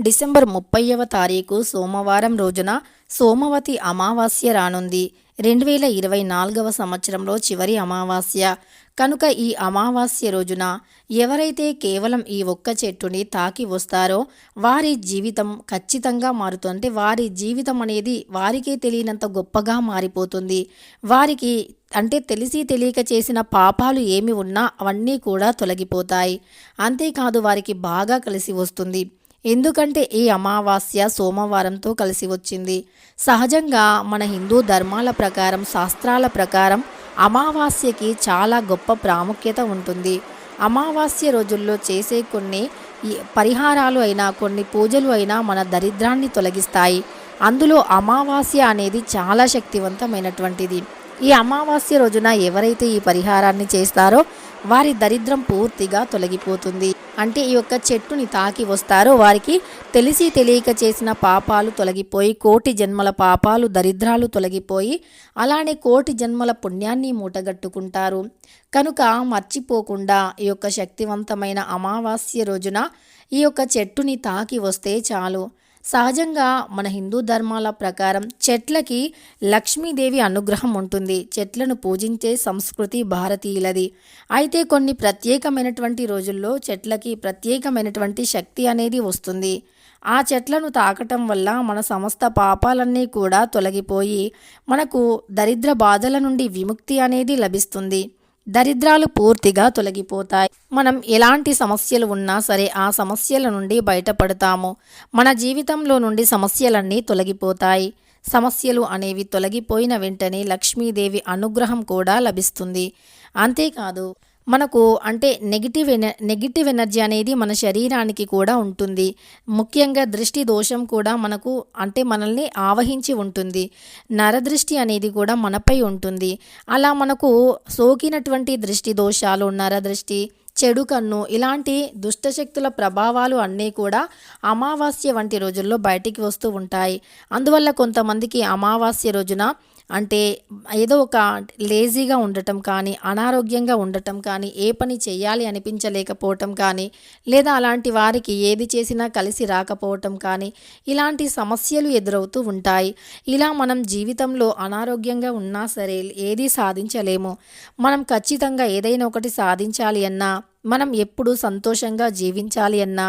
December ముప్పైవ తారీఖు సోమవారం రోజున సోమవతి అమావాస్య రానుంది. రెండు వేల ఇరవై నాలుగవ సంవత్సరంలో చివరి అమావాస్య. కనుక ఈ అమావాస్య రోజున ఎవరైతే కేవలం ఈ ఒక్క చెట్టుని తాకి వస్తారో వారి జీవితం ఖచ్చితంగా మారుతుంది వారి జీవితం అనేది వారికే తెలియనంత గొప్పగా మారిపోతుంది. వారికి అంటే తెలిసి తెలియక చేసిన పాపాలు ఏమి ఉన్నా అవన్నీ కూడా తొలగిపోతాయి. అంతేకాదు వారికి బాగా కలిసి వస్తుంది. ఎందుకంటే ఈ అమావాస్య సోమవారంతో కలిసి వచ్చింది. సహజంగా మన హిందూ ధర్మాల ప్రకారం శాస్త్రాల ప్రకారం అమావాస్యకి చాలా గొప్ప ప్రాముఖ్యత ఉంటుంది. అమావాస్య రోజుల్లో చేసే కొన్ని పరిహారాలు అయినా కొన్ని పూజలు అయినా మన దరిద్రాన్ని తొలగిస్తాయి. అందులో అమావాస్య అనేది చాలా శక్తివంతమైనటువంటిది. ఈ అమావాస్య రోజున ఎవరైతే ఈ పరిహారాన్ని చేస్తారో వారి దరిద్రం పూర్తిగా తొలగిపోతుంది. అంటే ఈ యొక్క చెట్టుని తాకి వస్తారో వారికి తెలిసి తెలియక చేసిన పాపాలు తొలగిపోయి కోటి జన్మల పాపాలు దరిద్రాలు తొలగిపోయి అలానే కోటి జన్మల పుణ్యాన్ని మూటగట్టుకుంటారు. కనుక మర్చిపోకుండా ఈ యొక్క శక్తివంతమైన అమావాస్య రోజున ఈ యొక్క చెట్టుని తాకి వస్తే చాలు. సహజంగా మన హిందూ ధర్మాల ప్రకారం చెట్లకి లక్ష్మీదేవి అనుగ్రహం ఉంటుంది. చెట్లను పూజించే సంస్కృతి భారతీయులది. అయితే కొన్ని ప్రత్యేకమైనటువంటి రోజుల్లో చెట్లకి ప్రత్యేకమైనటువంటి శక్తి అనేది వస్తుంది. ఆ చెట్లను తాకటం వల్ల మన సమస్త పాపాలన్నీ కూడా తొలగిపోయి మనకు దరిద్ర బాధల నుండి విముక్తి అనేది లభిస్తుంది. దరిద్రాలు పూర్తిగా తొలగిపోతాయి. మనం ఎలాంటి సమస్యలు ఉన్నా సరే ఆ సమస్యల నుండి బయటపడతాము. మన జీవితంలో నుండి సమస్యలన్నీ తొలగిపోతాయి. సమస్యలు అనేవి తొలగిపోయిన వెంటనే లక్ష్మీదేవి అనుగ్రహం కూడా లభిస్తుంది. అంతేకాదు మనకు అంటే నెగిటివ్ ఎన నెగిటివ్ ఎనర్జీ అనేది మన శరీరానికి కూడా ఉంటుంది. ముఖ్యంగా దృష్టి దోషం కూడా మనకు అంటే మనల్ని ఆవహించి ఉంటుంది. నరదృష్టి అనేది కూడా మనపై ఉంటుంది. అలా మనకు సోకినటువంటి దృష్టి దోషాలు నరదృష్టి చెడు కన్ను ఇలాంటి దుష్టశక్తుల ప్రభావాలు అన్నీ కూడా అమావాస్య వంటి రోజుల్లో బయటికి వస్తూ ఉంటాయి. అందువల్ల కొంతమందికి అమావాస్య రోజున అంటే ఏదో ఒక లేజీగా ఉండటం కానీ అనారోగ్యంగా ఉండటం కానీ ఏ పని చేయాలి అనిపించలేకపోవటం కానీ లేదా అలాంటి వారికి ఏది చేసినా కలిసి రాకపోవటం కానీ ఇలాంటి సమస్యలు ఎదురవుతూ ఉంటాయి. ఇలా మనం జీవితంలో అనారోగ్యంగా ఉన్నా సరే ఏది సాధించలేము. మనం ఖచ్చితంగా ఏదైనా ఒకటి సాధించాలి అన్నా మనం ఎప్పుడు సంతోషంగా జీవించాలి అన్నా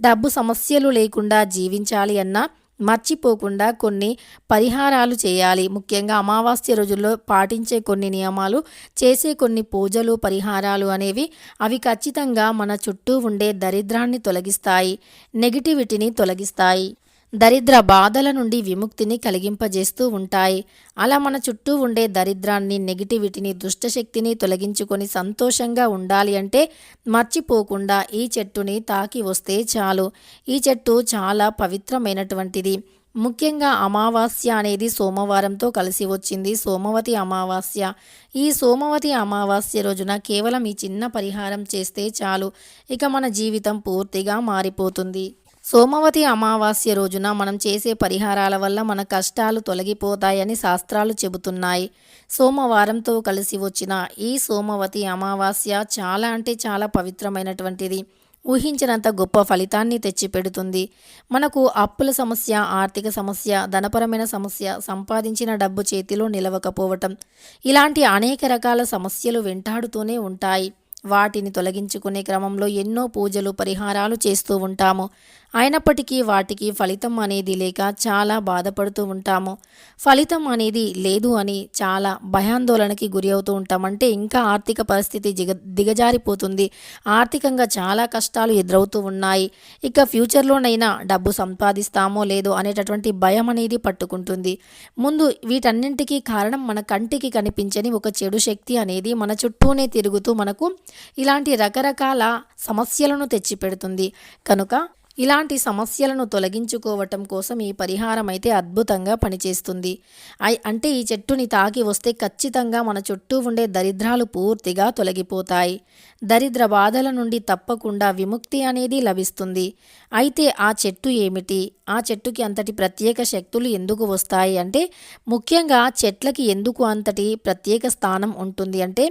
డబ్బు సమస్యలు లేకుండా జీవించాలి అన్నా మర్చిపోకుండా కొన్ని పరిహారాలు చేయాలి. ముఖ్యంగా అమావాస్య రోజుల్లో పాటించే కొన్ని నియమాలు చేసే కొన్ని పూజలు పరిహారాలు అనేవి అవి ఖచ్చితంగా మన చుట్టూ ఉండే దరిద్రాన్ని తొలగిస్తాయి నెగిటివిటీని తొలగిస్తాయి. దరిద్ర బాధల నుండి విముక్తిని కలిగింపజేస్తూ ఉంటాయి. అలా మన చుట్టూ ఉండే దరిద్రాన్ని నెగిటివిటీని దుష్టశక్తిని తొలగించుకొని సంతోషంగా ఉండాలి అంటే మర్చిపోకుండా ఈ చెట్టుని తాకి వస్తే చాలు. ఈ చెట్టు చాలా పవిత్రమైనటువంటిది. ముఖ్యంగా అమావాస్య అనేది సోమవారంతో కలిసి వచ్చింది. సోమవతి అమావాస్య. ఈ సోమవతి అమావాస్య రోజున కేవలం ఈ చిన్న పరిహారం చేస్తే చాలు. ఇక మన జీవితం పూర్తిగా మారిపోతుంది. సోమవతి అమావాస్య రోజున మనం చేసే పరిహారాల వల్ల మన కష్టాలు తొలగిపోతాయని శాస్త్రాలు చెబుతున్నాయి. సోమవారంతో కలిసి వచ్చిన ఈ సోమవతి అమావాస్య చాలా అంటే చాలా పవిత్రమైనటువంటిది. ఊహించినంత గొప్ప ఫలితాన్ని తెచ్చిపెడుతుంది. మనకు అప్పుల సమస్య ఆర్థిక సమస్య ధనపరమైన సమస్య సంపాదించిన డబ్బు చేతిలో నిలవకపోవటం ఇలాంటి అనేక రకాల సమస్యలు వెంటాడుతూనే ఉంటాయి. వాటిని తొలగించుకునే క్రమంలో ఎన్నో పూజలు పరిహారాలు చేస్తూ ఉంటాము. అయినప్పటికీ వాటికి ఫలితం అనేది లేక చాలా బాధపడుతూ ఉంటాము. ఫలితం అనేది లేదు అని చాలా భయాందోళనకి గురి అవుతూ ఉంటామంటే ఇంకా ఆర్థిక పరిస్థితి దిగ దిగజారిపోతుంది. ఆర్థికంగా చాలా కష్టాలు ఎదురవుతూ ఉన్నాయి. ఇక ఫ్యూచర్లోనైనా డబ్బు సంపాదిస్తామో లేదో అనేటటువంటి భయం అనేది పట్టుకుంటుంది. ముందు వీటన్నింటికీ కారణం మన కంటికి కనిపించని ఒక చెడు శక్తి అనేది మన చుట్టూనే తిరుగుతూ మనకు ఇలాంటి రకరకాల సమస్యలను తెచ్చిపెడుతుంది. కనుక ఇలాంటి సమస్యలను తొలగించుకోవటం కోసం ఈ పరిహారం అయితే అద్భుతంగా పనిచేస్తుంది. అంటే ఈ చెట్టుని తాకి వస్తే ఖచ్చితంగా మన చుట్టూ ఉండే దరిద్రాలు పూర్తిగా తొలగిపోతాయి. దరిద్ర బాధల నుండి తప్పకుండా విముక్తి అనేది లభిస్తుంది. అయితే ఆ చెట్టు ఏమిటి? ఆ చెట్టుకి అంతటి ప్రత్యేక శక్తులు ఎందుకు వస్తాయి? అంటే ముఖ్యంగా చెట్లకి ఎందుకు అంతటి ప్రత్యేక స్థానం ఉంటుంది? అంటే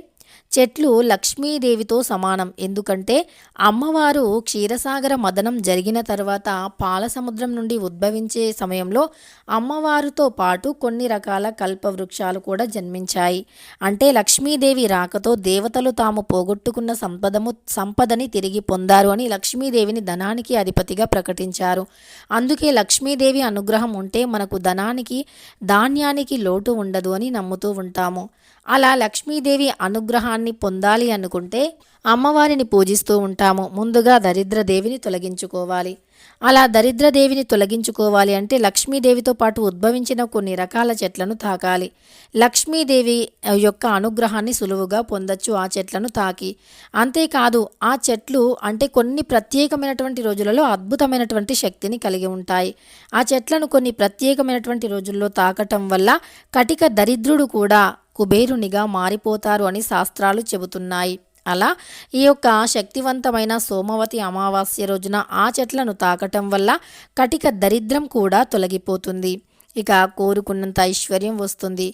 చెట్లు లక్ష్మీదేవితో సమానం. ఎందుకంటే అమ్మవారు క్షీరసాగర మదనం జరిగిన తర్వాత పాల సముద్రం నుండి ఉద్భవించే సమయంలో అమ్మవారితో పాటు కొన్ని రకాల కల్పవృక్షాలు కూడా జన్మించాయి. అంటే లక్ష్మీదేవి రాకతో దేవతలు తాము పోగొట్టుకున్న సంపదము సంపదని తిరిగి పొందారు అని లక్ష్మీదేవిని ధనానికి అధిపతిగా ప్రకటించారు. అందుకే లక్ష్మీదేవి అనుగ్రహం ఉంటే మనకు ధనానికి ధాన్యానికి లోటు ఉండదు అని నమ్ముతూ ఉంటాము. అలా లక్ష్మీదేవి అనుగ్రహాన్ని పొందాలి అనుకుంటే అమ్మవారిని పూజిస్తూ ఉంటాము. ముందుగా దరిద్రదేవిని తొలగించుకోవాలి. అలా దరిద్రదేవిని తొలగించుకోవాలి అంటే లక్ష్మీదేవితో పాటు ఉద్భవించిన కొన్ని రకాల చెట్లను తాకాలి. లక్ష్మీదేవి యొక్క అనుగ్రహాన్ని సులువుగా పొందొచ్చు ఆ చెట్లను తాకి. అంతేకాదు ఆ చెట్లు అంటే కొన్ని ప్రత్యేకమైనటువంటి రోజులలో అద్భుతమైనటువంటి శక్తిని కలిగి ఉంటాయి. ఆ చెట్లను కొన్ని ప్రత్యేకమైనటువంటి రోజుల్లో తాకటం వల్ల కటిక దరిద్రుడు కూడా కుబేరునిగా మారిపోతారు అని శాస్త్రాలు చెబుతున్నాయి. అలా ఈ యొక్క శక్తివంతమైన సోమవతి అమావాస్య రోజున ఆ చెట్లను తాకటం వల్ల కటిక దరిద్రం కూడా తొలగిపోతుంది. ఇక కోరుకున్నంత ఐశ్వర్యం వస్తుంది.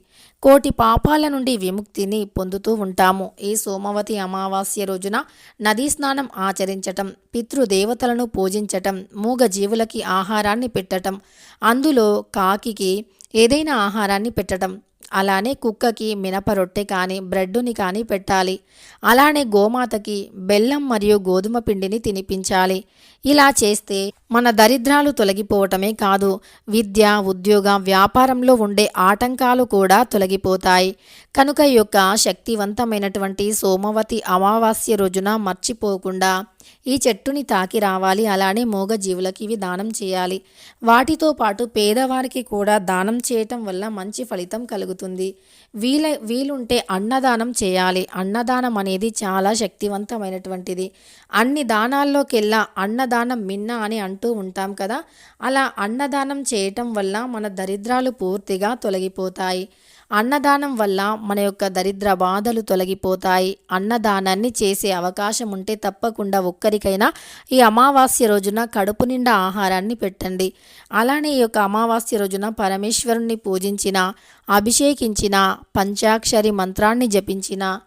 కోటి పాపాల నుండి విముక్తిని పొందుతూ ఉంటాము. ఈ సోమవతి అమావాస్య రోజున నదీ స్నానం ఆచరించటం పితృదేవతలను పూజించటం మూగ జీవులకి ఆహారాన్ని పెట్టటం అందులో కాకికి ఏదైనా ఆహారాన్ని పెట్టటం అలానే కుక్కకి మినప రొట్టె కానీ బ్రెడ్డుని కానీ పెట్టాలి. అలానే గోమాతకి బెల్లం మరియు గోధుమ పిండిని తినిపించాలి. ఇలా చేస్తే మన దరిద్రాలు తొలగిపోవటమే కాదు విద్య ఉద్యోగ వ్యాపారంలో ఉండే ఆటంకాలు కూడా తొలగిపోతాయి. కనుక ఈ యొక్క శక్తివంతమైనటువంటి సోమవతి అమావాస్య రోజున మర్చిపోకుండా ఈ చెట్టుని తాకి రావాలి అలానే మూగ జీవులకి ఇవి దానం చేయాలి. వాటితో పాటు పేదవారికి కూడా దానం చేయటం వల్ల మంచి ఫలితం కలుగుతుంది. వీల వీలుంటే అన్నదానం చేయాలి. అన్నదానం అనేది చాలా శక్తివంతమైనటువంటిది. అన్ని దానాల్లోకెల్లా అన్నదానం మిన్న అని అంటూ ఉంటాం కదా? అలా అన్నదానం చేయటం వల్ల మన దరిద్రాలు పూర్తిగా తొలగిపోతాయి. అన్నదానం వల్ల మన యొక్క దరిద్ర బాధలు తొలగిపోతాయి. అన్నదానాన్ని చేసే అవకాశం ఉంటే తప్పకుండా ఒక్కరికైనా ఈ అమావాస్య రోజున కడుపు నిండా ఆహారాన్ని పెట్టండి. అలానే ఈ యొక్క అమావాస్య రోజున పరమేశ్వరుణ్ణి పూజించిన అభిషేకించిన పంచాక్షరి మంత్రాన్ని జపించిన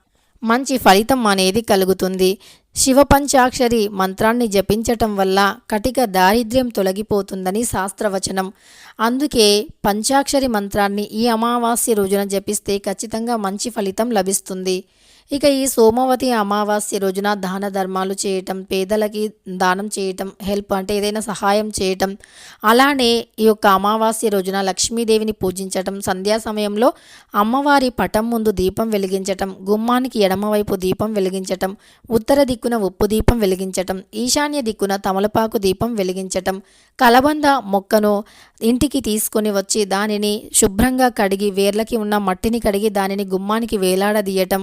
మంచి ఫలితం అనేది కలుగుతుంది. శివ పంచాక్షరి మంత్రాన్ని జపించటం వల్ల కటిక దారిద్ర్యం తొలగిపోతుందని శాస్త్రవచనం. అందుకే పంచాక్షరి మంత్రాన్ని ఈ అమావాస్య రోజున జపిస్తే ఖచ్చితంగా మంచి ఫలితం లభిస్తుంది. ఇక ఈ సోమవతి అమావాస్య రోజున దాన ధర్మాలు చేయటం పేదలకి దానం చేయటం హెల్ప్ అంటే ఏదైనా సహాయం చేయటం. అలానే ఈ యొక్క అమావాస్య రోజున లక్ష్మీదేవిని పూజించటం సంధ్యా సమయంలో అమ్మవారి పటం ముందు దీపం వెలిగించటం గుమ్మానికి ఎడమవైపు దీపం వెలిగించటం ఉత్తర దిక్కున ఉప్పు దీపం వెలిగించటం ఈశాన్య దిక్కున తమలపాకు దీపం వెలిగించటం కలబంద మొక్కను ఇంటికి తీసుకొని వచ్చి దానిని శుభ్రంగా కడిగి వేర్లకి ఉన్న మట్టిని కడిగి దానిని గుమ్మానికి వేలాడదీయటం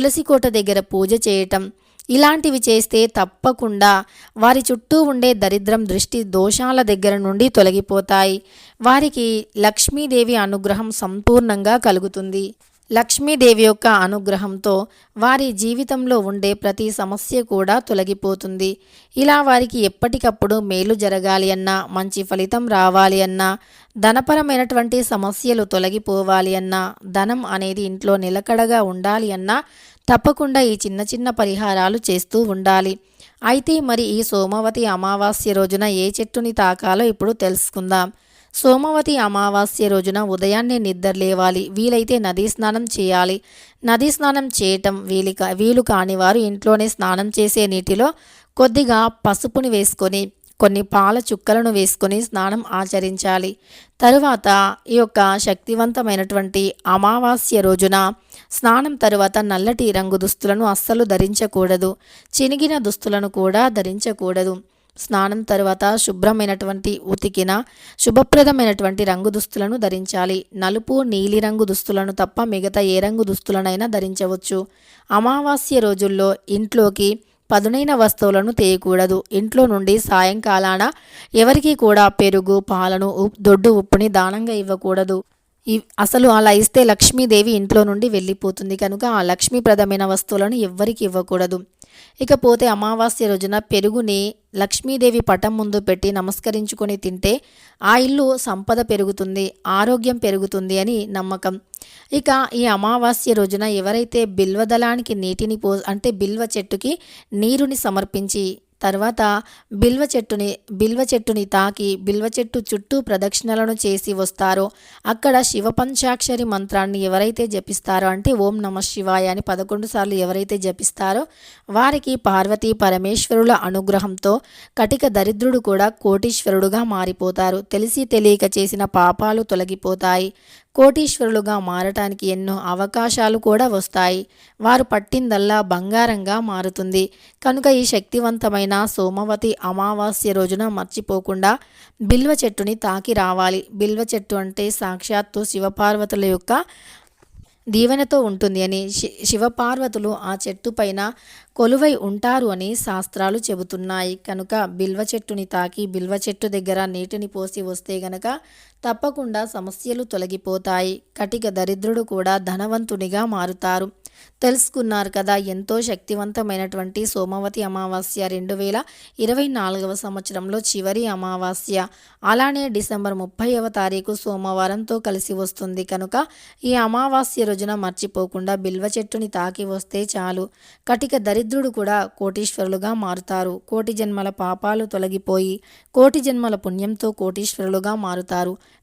తులసి కోట దగ్గర పూజ చేయటం ఇలాంటివి చేస్తే తప్పకుండా వారి చుట్టూ ఉండే దరిద్రం దృష్టి దోషాల దగ్గర నుండి తొలగిపోతాయి. వారికి లక్ష్మీదేవి అనుగ్రహం సంపూర్ణంగా కలుగుతుంది. లక్ష్మీదేవి యొక్క అనుగ్రహంతో వారి జీవితంలో ఉండే ప్రతి సమస్య కూడా తొలగిపోతుంది. ఇలా వారికి ఎప్పటికప్పుడు మేలు జరగాలి అన్నా మంచి ఫలితం రావాలి అన్నా ధనపరమైనటువంటి సమస్యలు తొలగిపోవాలి అన్నా ధనం అనేది ఇంట్లో నిలకడగా ఉండాలి అన్నా తప్పకుండా ఈ చిన్న చిన్న పరిహారాలు చేస్తూ ఉండాలి. అయితే మరి ఈ సోమవతి అమావాస్య రోజున ఏ చెట్టుని తాకాలో ఇప్పుడు తెలుసుకుందాం. సోమవతి అమావాస్య రోజున ఉదయాన్నే నిద్ర లేవాలి. వీలైతే నదీ స్నానం చేయాలి. నదీ స్నానం చేయటం వీలు వీలు కాని వారు ఇంట్లోనే స్నానం చేసే నీటిలో కొద్దిగా పసుపుని వేసుకొని కొన్ని పాల చుక్కలను వేసుకొని స్నానం ఆచరించాలి. తరువాత ఈ యొక్క శక్తివంతమైనటువంటి అమావాస్య రోజున స్నానం తరువాత నల్లటి రంగు దుస్తులను అస్సలు ధరించకూడదు. చినిగిన దుస్తులను కూడా ధరించకూడదు. స్నానం తరువాత శుభ్రమైనటువంటి ఉతికిన శుభప్రదమైనటువంటి రంగు దుస్తులను ధరించాలి. నలుపు నీలిరంగు దుస్తులను తప్ప మిగతా ఏ రంగు దుస్తులనైనా ధరించవచ్చు. అమావాస్య రోజుల్లో ఇంట్లోకి పదునైన వస్తువులను తేయకూడదు. ఇంట్లో నుండి సాయంకాలాన ఎవరికి కూడా పెరుగు పాలను ఉప్- దొడ్డు ఉప్పుని దానంగా ఇవ్వకూడదు. అసలు అలా ఇస్తే లక్ష్మీదేవి ఇంట్లో నుండి వెళ్ళిపోతుంది. కనుక ఆ లక్ష్మీప్రదమైన వస్తువులను ఎవ్వరికి ఇవ్వకూడదు. ఇకపోతే అమావాస్య రోజున పెరుగుని లక్ష్మీదేవి పటం ముందు పెట్టి నమస్కరించుకొని తింటే ఆ ఇల్లు సంపద పెరుగుతుంది ఆరోగ్యం పెరుగుతుంది అని నమ్మకం. ఇక ఈ అమావాస్య రోజున ఎవరైతే బిల్వదళానికి నీటిని పో అంటే బిల్వ చెట్టుకి నీరుని సమర్పించి తర్వాత బిల్వ చెట్టుని బిల్వ చెట్టుని తాకి బిల్వ చెట్టు చుట్టూ ప్రదక్షిణలను చేసి వస్తారో. అక్కడ శివ పంచాక్షరి మంత్రాన్ని ఎవరైతే జపిస్తారో అంటే ఓం నమ శివాయ అని పదకొండు సార్లు ఎవరైతే జపిస్తారో వారికి పార్వతీ పరమేశ్వరుల అనుగ్రహంతో కటిక దరిద్రుడు కూడా కోటీశ్వరుడుగా మారిపోతారు. తెలిసి తెలియక చేసిన పాపాలు తొలగిపోతాయి. కోటీశ్వరులుగా మారటానికి ఎన్నో అవకాశాలు కూడా వస్తాయి. వారు పట్టిందల్లా బంగారంగా మారుతుంది. కనుక ఈ శక్తివంతమైన సోమవతి అమావాస్య రోజున మర్చిపోకుండా బిల్వ చెట్టుని తాకి రావాలి. బిల్వ చెట్టు అంటే సాక్షాత్తు శివపార్వతుల యొక్క దీవెనతో ఉంటుంది అని శి- శివపార్వతులు ఆ చెట్టు పైన కొలువై ఉంటారు అని శాస్త్రాలు చెబుతున్నాయి. కనుక బిల్వ చెట్టుని తాకి బిల్వ చెట్టు దగ్గర నీటిని పోసి వస్తే గనక తప్పకుండా సమస్యలు తొలగిపోతాయి. కటిక దరిద్రుడు కూడా ధనవంతునిగా మారుతారు. తెలుసుకున్నారు కదా. ఎంతో శక్తివంతమైనటువంటి సోమవతి అమావాస్య రెండు వేల ఇరవై నాలుగవ సంవత్సరంలో చివరి అమావాస్య. అలానే డిసెంబర్ ముప్పైవ తారీఖు సోమవారంతో కలిసి వస్తుంది. కనుక ఈ అమావాస్య రోజున మర్చిపోకుండా బిల్వ చెట్టుని తాకి వస్తే చాలు. కటిక దరిద్రుడు కూడా కోటీశ్వరులుగా మారుతారు. కోటి జన్మల పాపాలు తొలగిపోయి కోటి జన్మల పుణ్యంతో కోటీశ్వరులుగా మారుతారు.